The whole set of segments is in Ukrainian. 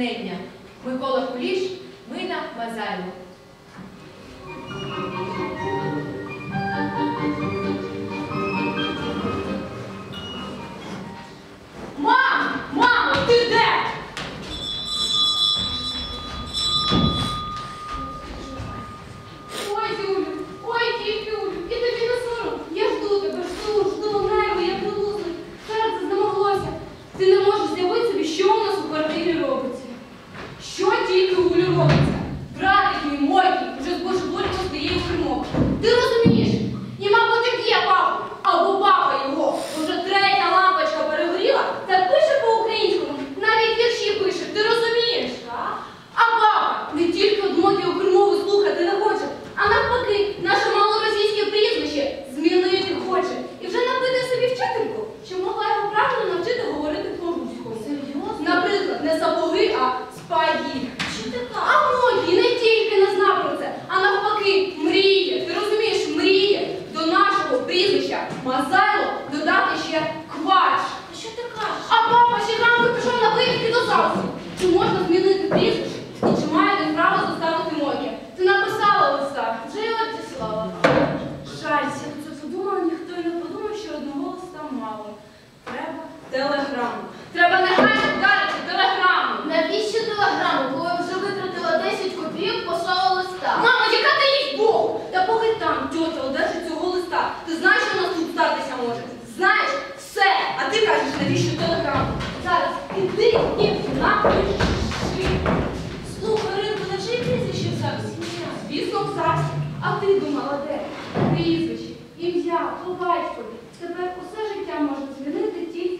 натхнення. Микола Куліш, Мина Мазайло. не забули, а спаги. Чи така? А многі не тільки не знав про це, а навпаки, мріє. Ти розумієш, мріє до нашого прізвища Мазайло додати ще квач. Та що ти кажеш? А папа ще ранку пішов на вихід до завтра. Чи можна змінити прізвище? ти молоде, прізвище, ім'я, по батькові. Тепер усе життя може змінити тільки.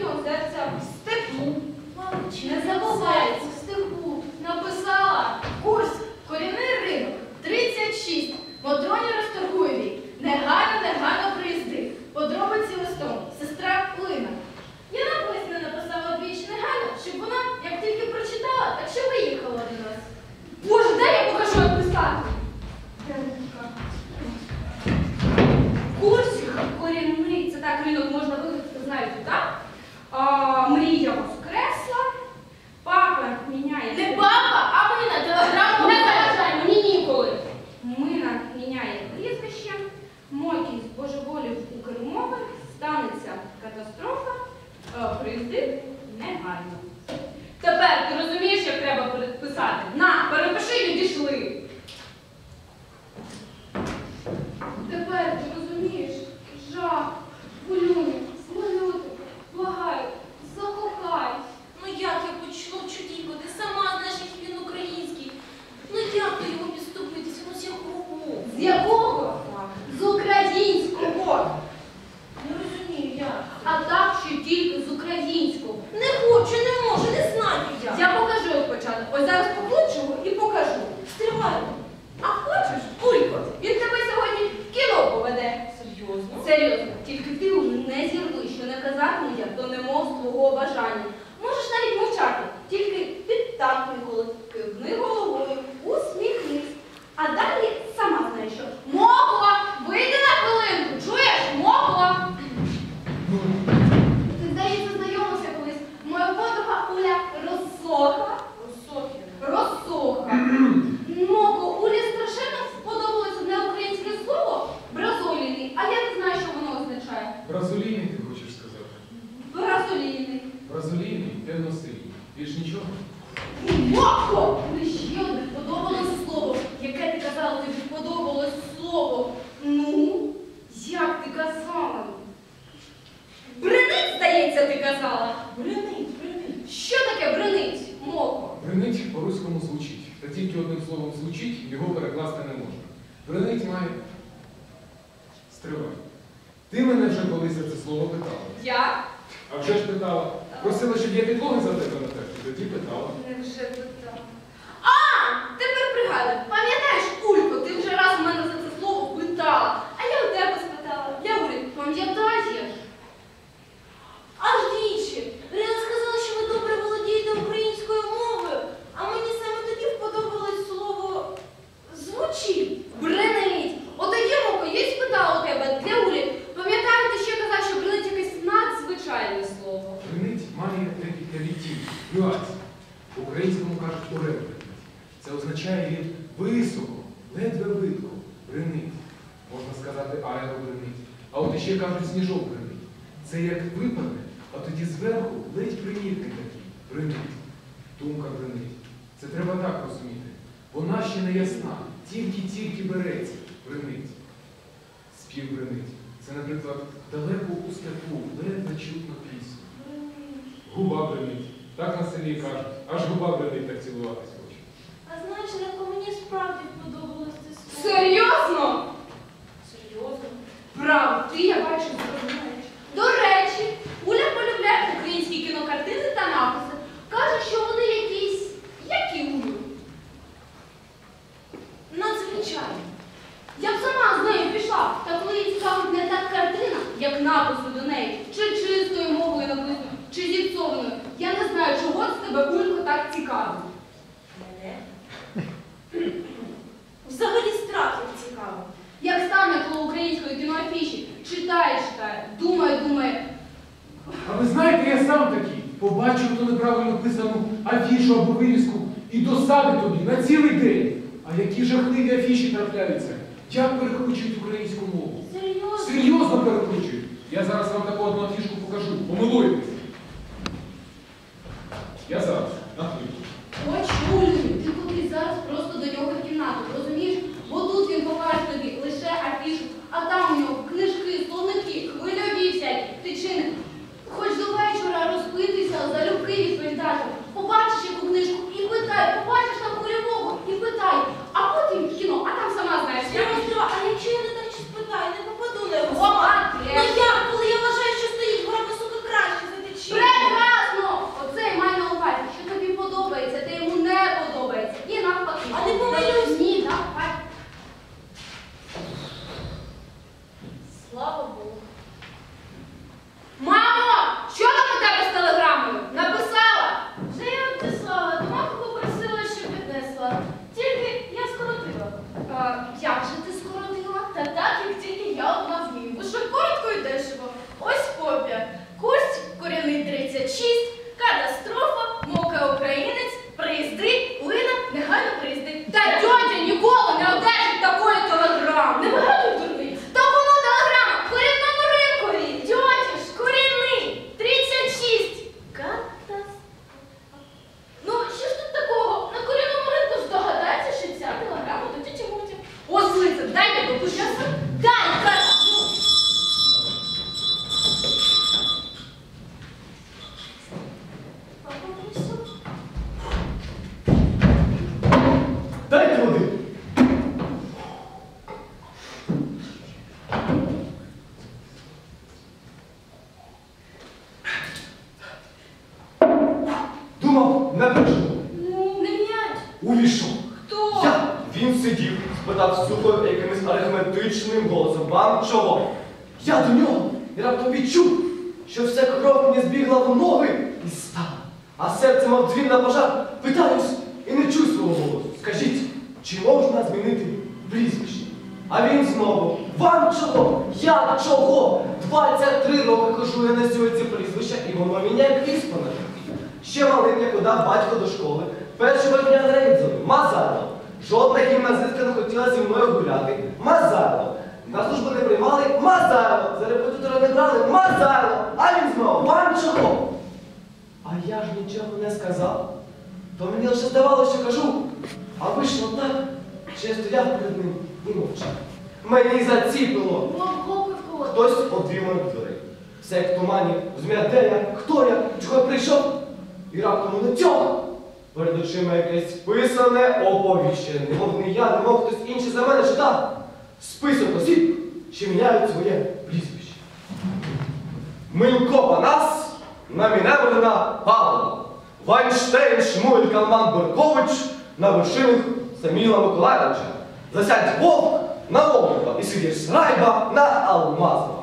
потрібно взятися в степу. Не забувається в степу написати. Більш нічого? Матко! Мені ще одне подобалось слово. Яке ти казала, тобі подобалось слово. Ну, як ти казала? Бринить, здається, ти казала. Бринить, бринить. Що таке бринить, Моко? Бринить по-руському звучить. Та тільки одним словом звучить, його перекласти не можна. Бринить має. Стривай. Ти мене вже колись за це слово питала. Я? А вже ж питала. Просила, щоб я підлоги за тебе на тебе питала. Невже питала? А! Тепер пригадую. Пам'ятаєш, Улько, ти вже раз у мене за це слово питала. А я у тебе спитала. Я говорю, пам'ятаєш? Аж двічі. Рина сказала, що ви добре володієте українською мовою, а мені саме тоді вподобалось слово звучить. Бренить! Отакі мовки, я спитала у тебе для Улі. Пам'ятаєте, ще казав, що бренить якесь надзвичайне слово. Бринить має декілька відтінків, нюансів. В українському кажуть уребринить. Це означає від високо, ледве видко, бринить. Можна сказати аеробринить. А от іще кажуть сніжок бринить. Це як випадне, а тоді зверху ледь примітний такий бринить. Думка бринить. Це треба так розуміти. Вона ще не ясна, тільки-тільки береться, бринить. Спів бринить. Це, наприклад, далеко у степу, ледве чутно пісню. Губа бринить. Так на селі кажуть. Аж губа бринить, так цілуватись хоче. А знаєш, Ленко, мені справді вподобалось це слово. Серйозно? Серйозно? Браво, ти, я бачу, зрозумієш. До речі, Уля полюбляє українські кінокартини та написи. Каже, що вони якісь, які Улю. Надзвичайно. Я б сама з нею пішла, та коли їй цікавить не та картина, як написи до неї, чи чистою мовою написано, чи зіпсованою. Я не знаю, чого з тебе Улько так цікавить. Мене? Взагалі страх як цікаво. Як стане коло української кіноафіші, читає, читає, думає, думає. А ви знаєте, я сам Побачив ту неправильно писану афішу або вирізку і досади тобі на цілий день. А які жахливі афіші трапляються. Як перекручують українську мову? Серйозно? Серйозно перекручують. Я зараз вам таку одну афішку покажу. Помилуйтесь. 对不慌 арифметичним голосом. Вам чого? Я до нього і раптом відчув, що вся кров мені збігла в ноги і стала. А серце мав дзвін на пожар. Питаюсь і не чую свого голосу. Скажіть, чи можна змінити прізвище? А він знову. Вам чого? Я чого? 23 роки хожу я на сьогодні прізвища, і воно міняє кріспана. Ще малим, як удав батько до школи, першого дня на рейдзові, Мазайло. Жодна гімназистка не хотіла зі мною гуляти. Мазайло. На службу не приймали Мазайло. За репетитора не брали Мазайло. А він знову, вам чого? А я ж нічого не сказав. То мені лише здавалося, що кажу. А вийшло так, що я стояв перед ним і мовчав. Мені заціпило. Хтось одвів мої двері. Все як в тумані, змія де я, хто я, чого я прийшов. І раптом воно тьох. Перед очима якесь писане оповіщення. Немов не я, немов хтось інший за мене читав. Список осіб що міняють своє прізвище. Милько Панас на Міневрина Павлова. Вайнштейн Шмуль Калман Беркович на вершинах Саміла Миколаївича. Засядь Вовк на Волкова і сидиш Райба на Алмазова.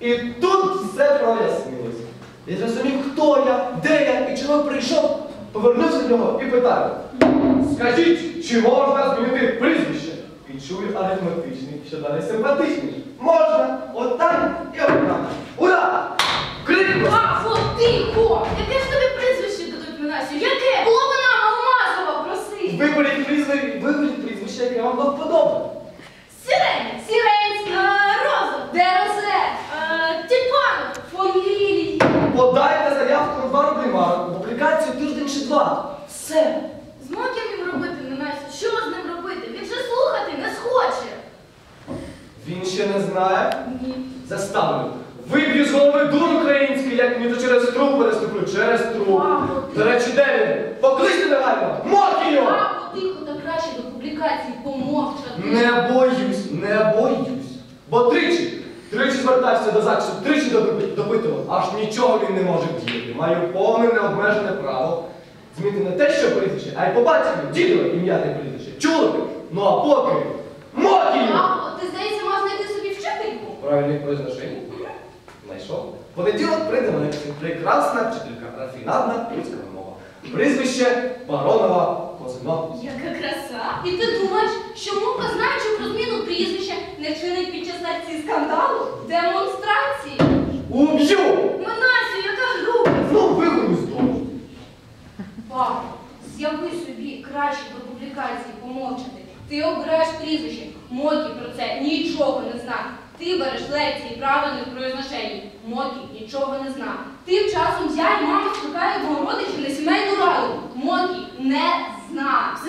І тут все прояснилось. Я зрозумів, хто я, де я і чого прийшов, повернувся до нього і питаю. Скажіть, чи можна змінити прізвище? І чую арифметичний, що далі симпатичний. Можна, отак і отак. Ура! Крикну! Ще не знає. Ні. Заставлю. Виб'ю з голови дур український, як мені то через труп переступлю, через труп. До речі, де він? Покличте негайно! Моки його! Мамо, тихо, та краще до публікації помовчати. Не боюсь, не боюсь. Бо тричі, тричі звертався до ЗАГСу, тричі допитував, аж нічого він не може діяти. Маю повне необмежене право змінити не те, що прізвище, а й по батькові, дідове ім'я та прізвище. Чули? Ну а поки його! Мамо, ти здається, вчительку? Правильне произношення. Знайшов. Понеділок прийде лекцію. Прекрасна вчителька, рафінадна польська мова. Прізвище Баронова Козино. Яка краса. І ти думаєш, що мука, знаючи про зміну прізвища, не вчинить під час лекції скандалу? Демонстрації? Уб'ю! Минасю, яка грубість. Ну, вигоню з дому. Папа, з'яви собі краще до публікації помовчати. Ти обираєш прізвище. Мокі про це нічого не лекції правильних произношень. Мокі нічого не знав. Тим часом я і мама скликають його родичів на сімейну раду. Мокі не знав.